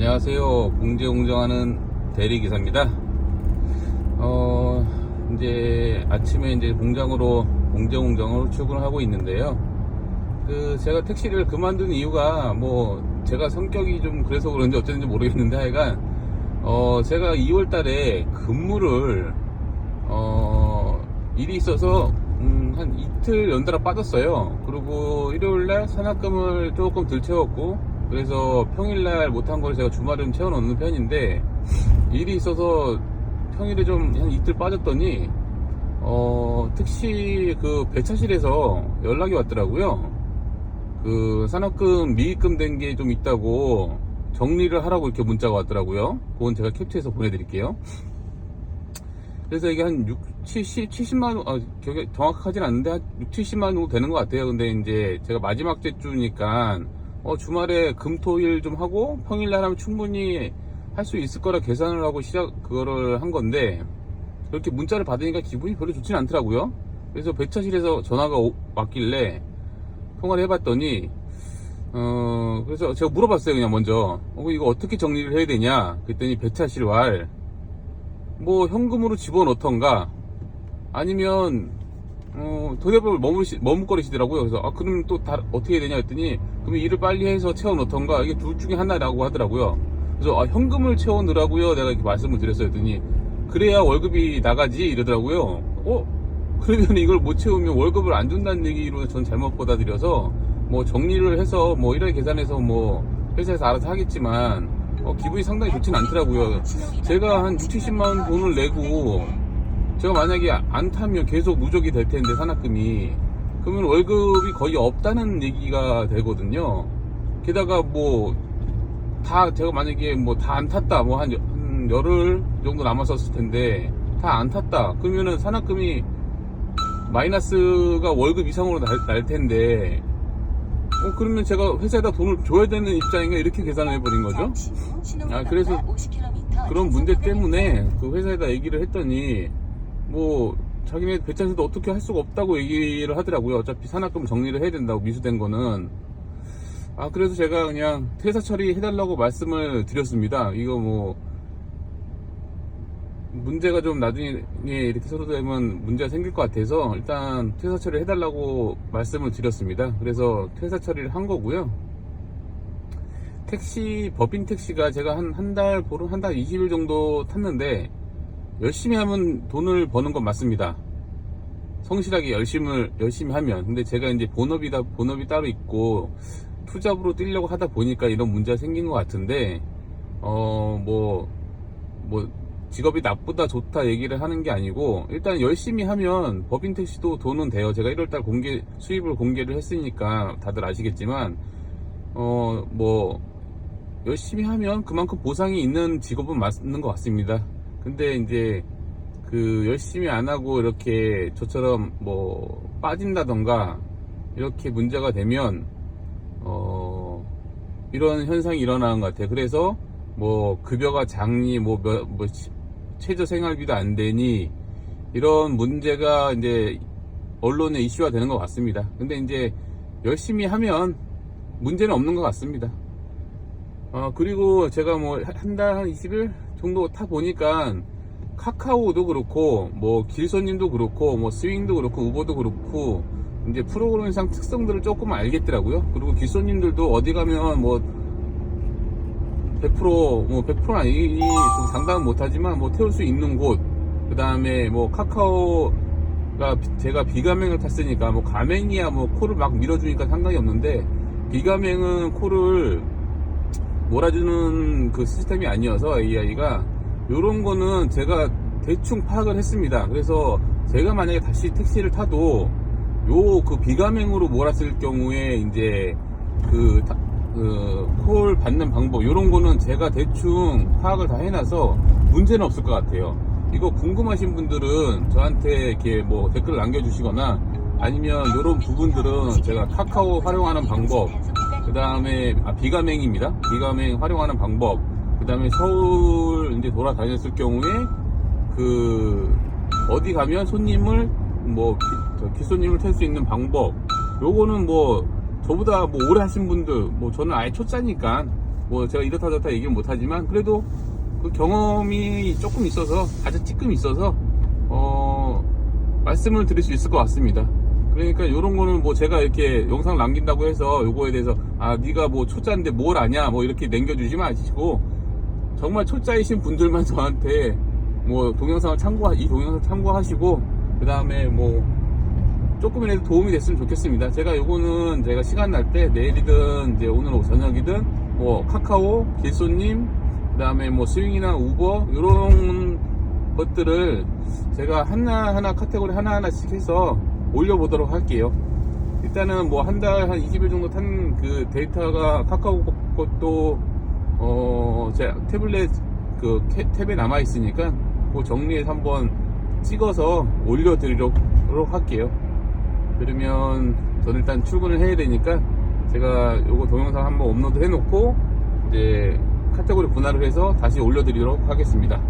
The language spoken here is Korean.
안녕하세요. 공제공정하는 대리기사입니다. 어, 이제 아침에 이제 공장으로, 공제공장으로 출근을 하고 있는데요. 그, 제가 택시를 그만둔 이유가 뭐, 제가 성격이 좀 그래서 그런지 어쨌는지 모르겠는데 하여간, 어, 제가 2월 달에 근무를, 어, 일이 있어서, 음, 한 이틀 연달아 빠졌어요. 그리고 일요일날 산학금을 조금 덜 채웠고, 그래서 평일날 못한 걸 제가 주말은 채워놓는 편인데, 일이 있어서 평일에 좀 한 이틀 빠졌더니, 어, 택시 그 배차실에서 연락이 왔더라고요. 그 산학금 미입금 된 게 좀 있다고 정리를 하라고 이렇게 문자가 왔더라고요. 그건 제가 캡처해서 보내드릴게요. 그래서 이게 한 6, 70, 70만 원, 아, 정확하진 않는데 한 6, 70만 원 정도 되는 것 같아요. 근데 이제 제가 마지막 주니까 어, 주말에 금, 토, 일 좀 하고 평일날 하면 충분히 할 수 있을 거라 계산을 하고 시작, 그거를 한 건데 그렇게 문자를 받으니까 기분이 별로 좋진 않더라고요. 그래서 배차실에서 전화가 오- 왔길래 통화를 해봤더니 어 그래서 제가 물어봤어요 그냥 먼저. 어, 이거 어떻게 정리를 해야 되냐? 그랬더니 배차실 왈. 뭐 현금으로 집어넣던가 아니면 어 도대법을 머무시, 머뭇거리시더라고요. 그래서 아 그럼 또 다 어떻게 해야 되냐 했더니 그럼 일을 빨리 해서 채워 넣던가 이게 둘 중에 하나라고 하더라고요. 그래서 아 현금을 채워 넣으라고요? 내가 이렇게 말씀을 드렸어요. 했더니 그래야 월급이 나가지? 이러더라고요. 어? 그러면 이걸 못 채우면 월급을 안 준다는 얘기로 전 잘못 받아들여서 뭐 정리를 해서 뭐 이런 계산해서 뭐 회사에서 알아서 하겠지만 어, 기분이 상당히 좋진 않더라고요. 제가 한 6, 70만 원 돈을 내고 제가 만약에 안 타면 계속 누적이 될 텐데 산학금이. 그러면 월급이 거의 없다는 얘기가 되거든요. 게다가 뭐 다 제가 만약에 뭐 다 안 탔다 뭐한 한 열흘 정도 남았었을 텐데 다 안 탔다. 그러면은 산학금이 마이너스가 월급 이상으로 날, 날 텐데 어 그러면 제가 회사에다 돈을 줘야 되는 입장인가 이렇게 계산을 해버린 거죠? 아, 그래서 그런 문제 때문에 그 회사에다 얘기를 했더니 뭐 자기네 배차에서도 어떻게 할 수가 없다고 얘기를 하더라고요 어차피 산학금 정리를 해야 된다고 미수된 거는 아 그래서 제가 그냥 퇴사 처리 해달라고 말씀을 드렸습니다 이거 뭐 문제가 좀 나중에 이렇게 서로 되면 문제가 생길 것 같아서 일단 퇴사 처리 해달라고 말씀을 드렸습니다. 그래서 퇴사 처리를 한 거고요. 택시, 법인 택시가 제가 한, 한 달, 보름 한 달 20일 정도 탔는데, 열심히 하면 돈을 버는 건 맞습니다. 성실하게 열심을, 열심히 하면. 근데 제가 이제 본업이다, 본업이 따로 있고, 투잡으로 뛰려고 하다 보니까 이런 문제가 생긴 것 같은데, 어, 뭐, 뭐, 직업이 나쁘다 좋다 얘기를 하는 게 아니고 일단 열심히 하면 법인 택시도 돈은 돼요. 제가 1월달 공개 수입을 공개를 했으니까 다들 아시겠지만 어 뭐 열심히 하면 그만큼 보상이 있는 직업은 맞는 것 같습니다. 근데 이제 그 열심히 안 하고 이렇게 저처럼 뭐 빠진다던가 이렇게 문제가 되면 어 이런 현상이 일어나는 것 같아요. 그래서 뭐 급여가 작니 뭐, 몇- 뭐 시- 최저 생활비도 안 되니 이런 문제가 이제 언론에 이슈화 되는 것 같습니다. 근데 이제 열심히 하면 문제는 없는 것 같습니다. 어, 그리고 제가 뭐 한 달한 20일 정도 타 보니까 카카오도 그렇고 뭐 길손님도 그렇고 뭐 스윙도 그렇고 우버도 그렇고 이제 프로그램상 특성들을 조금 알겠더라고요. 그리고 길손님들도 어디 가면 뭐 100%뭐 100%는 아니 좀 상담은 못하지만 뭐 태울 수 있는 곳, 그 다음에 뭐 카카오가 비- 제가 비가맹을 탔으니까 뭐 가맹이야 뭐 코를 막 밀어주니까 상관이 없는데 비가맹은 코를 몰아주는 그 시스템이 아니어서 AI가 요런 거는 제가 대충 파악을 했습니다. 그래서 제가 만약에 다시 택시를 타도 요 그 비가맹으로 몰았을 경우에 이제 그, 타- 그, 콜 받는 방법, 요런 거는 제가 대충 파악을 다 해놔서 문제는 없을 것 같아요. 이거 궁금하신 분들은 저한테 이렇게 뭐 댓글 남겨주시거나 아니면 요런 부분들은 제가 카카오 활용하는 방법, 그 다음에, 아, 비가맹입니다. 비가맹 활용하는 방법, 그 다음에 서울 이제 돌아다녔을 경우에 그, 어디 가면 손님을 뭐, 기 손님을 탈 수 있는 방법, 요거는 뭐, 저보다 뭐 오래 하신 분들, 뭐 저는 아예 초짜니까 뭐 제가 이렇다 저렇다 얘기는 못하지만 그래도 그 경험이 조금 있어서 아주 찌끔 있어서 어 말씀을 드릴 수 있을 것 같습니다. 그러니까 이런 거는 뭐 제가 이렇게 영상 남긴다고 해서 요거에 대해서 아 네가 뭐 초짜인데 뭘 아냐 뭐 이렇게 남겨주지 마시고 정말 초짜이신 분들만 저한테 뭐 동영상을 참고 이 동영상 참고하시고 그 다음에 뭐 조금이라도 도움이 됐으면 좋겠습니다. 제가 요거는 제가 시간 날 때 내일이든 이제 오늘 오후 저녁이든 뭐 카카오, 길손님, 그 다음에 뭐 스윙이나 우버 이런 것들을 제가 하나하나 카테고리 하나하나씩 해서 올려보도록 할게요. 일단은 뭐 한 달 한 20일 정도 탄 그 데이터가 카카오 것도 어 제 태블릿 그 캡- 탭에 남아 있으니까 그 정리해서 한번 찍어서 올려드리도록 할게요. 그러면 저는 일단 출근을 해야 되니까 제가 요거 동영상 한번 업로드 해놓고 이제 카테고리 분할을 해서 다시 올려드리도록 하겠습니다.